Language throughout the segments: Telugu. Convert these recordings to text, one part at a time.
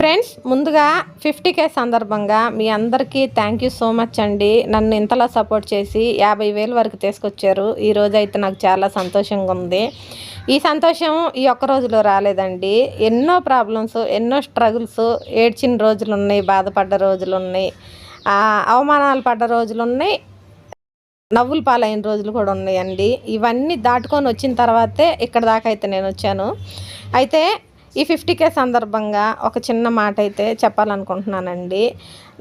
ఫ్రెండ్స్ ముందుగా ఫిఫ్టీ కే సందర్భంగా మీ అందరికీ థ్యాంక్ యూ సో మచ్ అండి. నన్ను ఇంతలా సపోర్ట్ చేసి యాభై వేల వరకు తీసుకొచ్చారు. ఈరోజు అయితే నాకు చాలా సంతోషంగా ఉంది. ఈ సంతోషం ఈ ఒక్క రోజులో రాలేదండి. ఎన్నో ప్రాబ్లమ్స్ ఎన్నో స్ట్రగుల్స్ ఏడ్చిన రోజులు ఉన్నాయి బాధపడ్డ రోజులు ఉన్నాయి అవమానాలు పడ్డ రోజులు ఉన్నాయి నవ్వులు పాలైన రోజులు కూడా ఉన్నాయండి. ఇవన్నీ దాటుకొని వచ్చిన తర్వాతే ఇక్కడ దాకా అయితే నేను వచ్చాను. అయితే ఈ ఫిఫ్టీ కే సందర్భంగా ఒక చిన్న మాట అయితే చెప్పాలనుకుంటున్నానండి.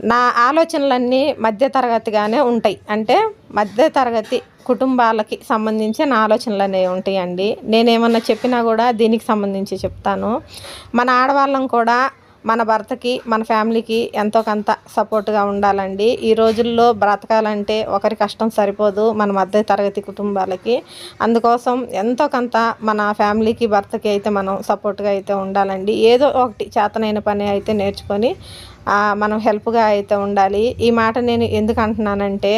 నా ఆలోచనలన్నీ మధ్య తరగతిగానే ఉంటాయి. అంటే మధ్య తరగతి కుటుంబాలకి సంబంధించి నా ఆలోచనలు అనేవి ఉంటాయండి. నేనేమన్నా చెప్పినా కూడా దీనికి సంబంధించి చెప్తాను. మన ఆడవాళ్ళం కూడా మన భర్తకి మన ఫ్యామిలీకి ఎంతో కొంత సపోర్ట్గా ఉండాలండి. ఈ రోజుల్లో బ్రతకాలంటే ఒకరి కష్టం సరిపోదు మన మధ్య తరగతి కుటుంబాలకి. అందుకోసం ఎంతో కొంత మన ఫ్యామిలీకి భర్తకి అయితే మనం సపోర్ట్గా అయితే ఉండాలండి. ఏదో ఒకటి చేతనైన పని అయితే నేర్చుకొని మనం హెల్ప్గా అయితే ఉండాలి. ఈ మాట నేను ఎందుకు అంటున్నానంటే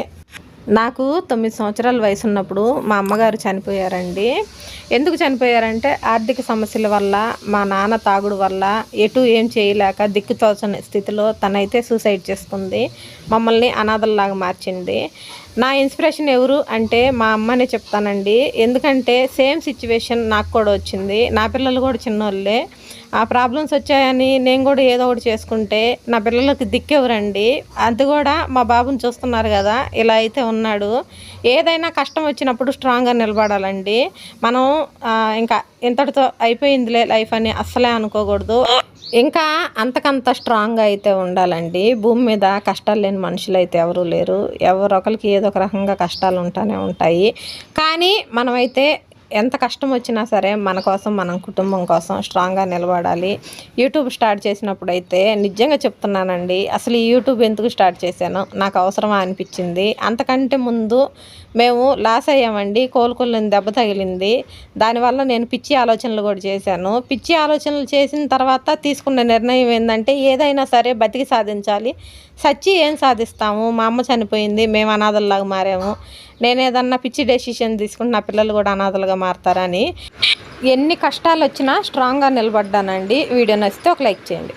నాకు తొమ్మిది సంవత్సరాల వయసు ఉన్నప్పుడు మా అమ్మగారు చనిపోయారండి. ఎందుకు చనిపోయారంటే ఆర్థిక సమస్యల వల్ల మా నాన్న తాగుడు వల్ల ఎటు ఏం చేయలేక దిక్కుతోచని స్థితిలో తనైతే సూసైడ్ చేసుకుంది. మమ్మల్ని అనాథల్లాగా మార్చింది. నా ఇన్స్పిరేషన్ ఎవరు అంటే మా అమ్మనే చెప్తానండి. ఎందుకంటే సేమ్ సిచ్యువేషన్ నాకు కూడా వచ్చింది. నా పిల్లలు కూడా చిన్నోళ్ళే. ఆ ప్రాబ్లమ్స్ వచ్చాయని నేను కూడా ఏదో ఒకటి చేసుకుంటే నా పిల్లలకి దిక్కెవరండి? అది కూడా మా బాబుని చూస్తున్నారు కదా ఇలా అయితే ఉన్నాడు. ఏదైనా కష్టం వచ్చినప్పుడు స్ట్రాంగ్గా నిలబడాలండి. మనం ఇంకా ఇంతటితో అయిపోయిందిలే లైఫ్ అని అస్సలే అనుకోకూడదు. ఇంకా అంతకంత స్ట్రాంగ్గా అయితే ఉండాలండి. భూమి మీద కష్టాలు లేని మనుషులు అయితే ఎవరూ లేరు. ఎవరొకరికి ఏదో ఒక రకంగా కష్టాలు ఉంటానే ఉంటాయి. కానీ మనమైతే ఎంత కష్టం వచ్చినా సరే మన కోసం మనం కుటుంబం కోసం స్ట్రాంగ్గా నిలబడాలి. యూట్యూబ్ స్టార్ట్ చేసినప్పుడు అయితే నిజంగా చెప్తున్నానండి అసలు ఈ యూట్యూబ్ ఎందుకు స్టార్ట్ చేశాను? నాకు అవసరమా అనిపించింది. అంతకంటే ముందు మేము లాస్ అయ్యామండి కోలుకోలేని దెబ్బ తగిలింది. దానివల్ల నేను పిచ్చి ఆలోచనలు కూడా చేశాను. పిచ్చి ఆలోచనలు చేసిన తర్వాత తీసుకున్న నిర్ణయం ఏంటంటే ఏదైనా సరే బతికి సాధించాలి. సచ్చి ఏం సాధిస్తాము? మా అమ్మ చనిపోయింది మేము అనాథల్లాగా మారాము. నేను ఏదన్నా పిచ్చి డెసిషన్ తీసుకుంటే నా పిల్లలు కూడా అనాథలుగా మారతారని. ఎన్ని కష్టాలు వచ్చినా స్ట్రాంగ్గా నిలబడ్డానండి. వీడియో నచ్చితే ఒక లైక్ చేయండి.